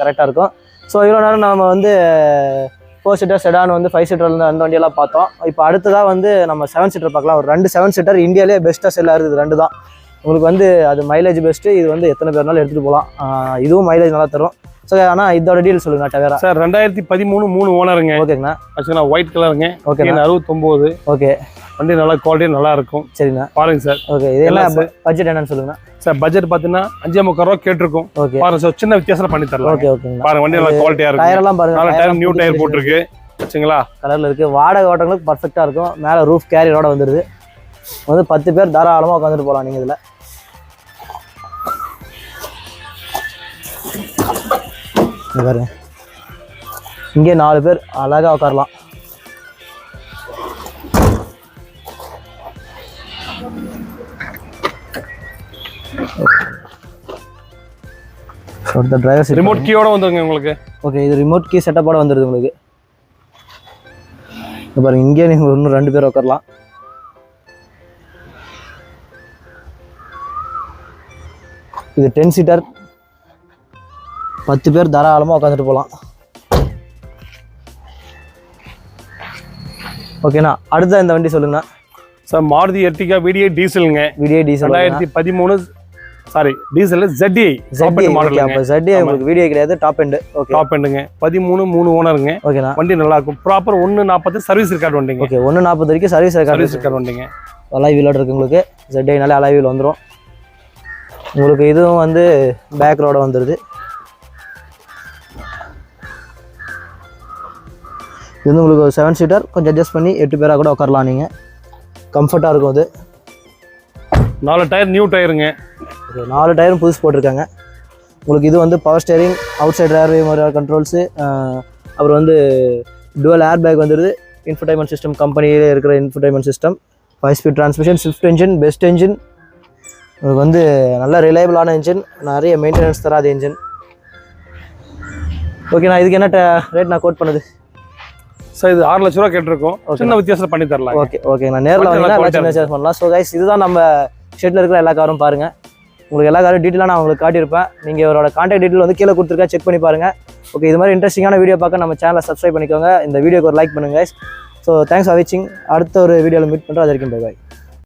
கரெக்டாக இருக்கும். ஸோ இவ்வளோ நேரம் நம்ம வந்து ஃபோர் சீட்டர் செடான் வந்து ஃபைவ் சீட்டர் அந்த வண்டியெல்லாம் பார்த்தோம். இப்போ அடுத்ததாக வந்து நம்ம செவன் சீட்டர் பார்க்கலாம். ஒரு ரெண்டு செவன் சீட்டர் இந்தியாவிலே பெஸ்ட்டாக செல்லாக இருக்குது ரெண்டு தான் உங்களுக்கு வந்து அது மைலேஜ் பெஸ்ட்டு இது வந்து எத்தனை பேர்னாலும் எடுத்துகிட்டு போகலாம். இதுவும் மைலேஜ் நல்லா தரும். ஸோ ஆனால் இதோட டீல் சொல்லுங்க டவேரா. சார் ரெண்டாயிரத்தி பதிமூணு மூணு ஓனருங்க. ஓகேங்கண்ணா. ஆக்சுவலாக ஒயிட் கலருங்க ஓகேண்ணா. அறுபத்தொம்போது? ஓகே. வண்டி நல்லா குவாலிட்டி நல்லா இருக்கும். சரிண்ணா. பாருங்க சார். ஓகே இது என்ன எல்லாம் பட்ஜெட் என்னன்னு சொல்லுங்கண்ணா. சார் பட்ஜெட் பார்த்தீங்கன்னா அஞ்சே முக்கால் ரூபா கேட்டிருக்கோம். ஓகே. பாருங்க சார் சின்ன வித்தியாசம் பண்ணி தரலாம். ஓகே ஓகேங்கண்ணா. பாருங்க வண்டி நல்லா குவாலிட்டியா டயர் இருக்கும். எல்லாம் பாருங்க நல்ல டயர் நியூ டயர் போட்டிருக்கு. வச்சுங்களா? கலர்ல இருக்கு. வாடகை ஓட்டங்களுக்கு பர்ஃபெக்டா இருக்கும். மேல ரூஃப் கேரியரோட வந்துருது. வந்து பத்து பேர் தாராளமா உட்காந்துட்டு போகலாம் நீங்க இதுல. இங்க பாருங்க. இங்கே நாலு பேர் அழகா உட்காரலாம். டிரைவர் சீட் ரிமோட் கீயோட வந்துருங்க உங்களுக்கு. ஓகே இது ரிமோட் கீ செட்டப்போட வந்துடுது உங்களுக்கு. இங்க பாருங்க இங்கே நீங்கள் இன்னும் ரெண்டு பேர் உட்காரலாம். இது டென் சீட்டர் பத்து பேர் தாராளமாக உட்காந்துட்டு போகலாம் ஓகேண்ணா அடுத்த இந்த வண்டி சொல்லுங்கண்ணா. சார் மாருதி எர்டிகா விடிஐ டீசலுங்க. வீடியோ டீசல் ரெண்டாயிரத்தி பதிமூணு சாரி டீசல் எண்ட் மாடலுங்க அப்போ ZD உங்களுக்கு வீடியோ கிடையாது டாப் எண்டு ஓகே டாப் எண்டுங்க பதிமூணு மூணு ஓனருங்க. ஓகேண்ணா வண்டி நல்லா இருக்கும் ப்ராப்பர் ஒன்று நாற்பது சர்வீஸ் ரெக்கார்ட் வண்டிங்க. ஓகே ஒன்று நாற்பது வரைக்கும் சர்வீஸ் சர்வீஸ் ரெக்கார்டு ரெக்கார்ட் வண்டிங்க. அலாய் வீலோட இருக்கு உங்களுக்கு. ஜெட்ஐனாலே அலாய் வீல் வந்துடும் உங்களுக்கு இதுவும் வந்து பேக் ரோட வந்துடுது இது வந்து உங்களுக்கு ஒரு செவன் சீட்டர் கொஞ்சம் அட்ஜஸ்ட் பண்ணி எட்டு பேராக கூட உட்காரலாம் நீங்கள் கம்ஃபர்ட்டாக இருக்கும் அது. நாலு டயர் நியூ டயருங்க ஓகே நாலு டயரும் புதுசு போட்டிருக்காங்க. உங்களுக்கு இது வந்து பவர் ஸ்டேரிங் அவுட் சைட் மாதிரி கண்ட்ரோல்ஸு அப்புறம் வந்து டுவல் ஏர் பேக் வந்துடுது இன்ஃபர்டைன்மெண்ட் சிஸ்டம் கம்பெனியில் இருக்கிற infotainment system five speed transmission Swift engine best engine உங்களுக்கு வந்து நல்ல ரிலையபிளான என்ஜின் நிறைய மெயின்டெனன்ஸ் தராத என்ஜின் ஓகே நான் இதுக்கு என்ன ரேட் நான் கோட் பண்ணுது? சார் இது ஆறு லட்ச ரூபா கேட்டிருக்கோம். சின்ன வித்தியாசம் பண்ணி தரலாம். ஓகே ஓகே நான் நேரில் வந்தீங்கன்னா சின்ன பண்ணலாம். ஸோ கைஸ் இதுதான் நம்ம ஷெட்டில் இருக்கிற எல்லா காரும் பாருங்க. உங்களுக்கு எல்லா காரும் டீட்டெயிலாக நான் உங்களுக்கு காட்டியிருப்பேன். நீங்கள் இவரோட கான்டாக்ட் டீட்டெயில் வந்து கீழே கொடுத்துருக்கேன். செக் பண்ணி பாருங்க. ஓகே இது மாதிரி இன்ட்ரெஸ்டிங்கான வீடியோ பார்க்க நம்ம சேனலை சப்ஸ்கிரைப் பண்ணிக்கோங்க. இந்த வீடியோக்கு ஒரு லைக் பண்ணுங்க ஸோ தேங்க்ஸ் ஃபார் வாட்சிங் அடுத்த ஒரு வீடியோவில் மீட் பண்ணுறோம் அது வரைக்கும் பை பாய்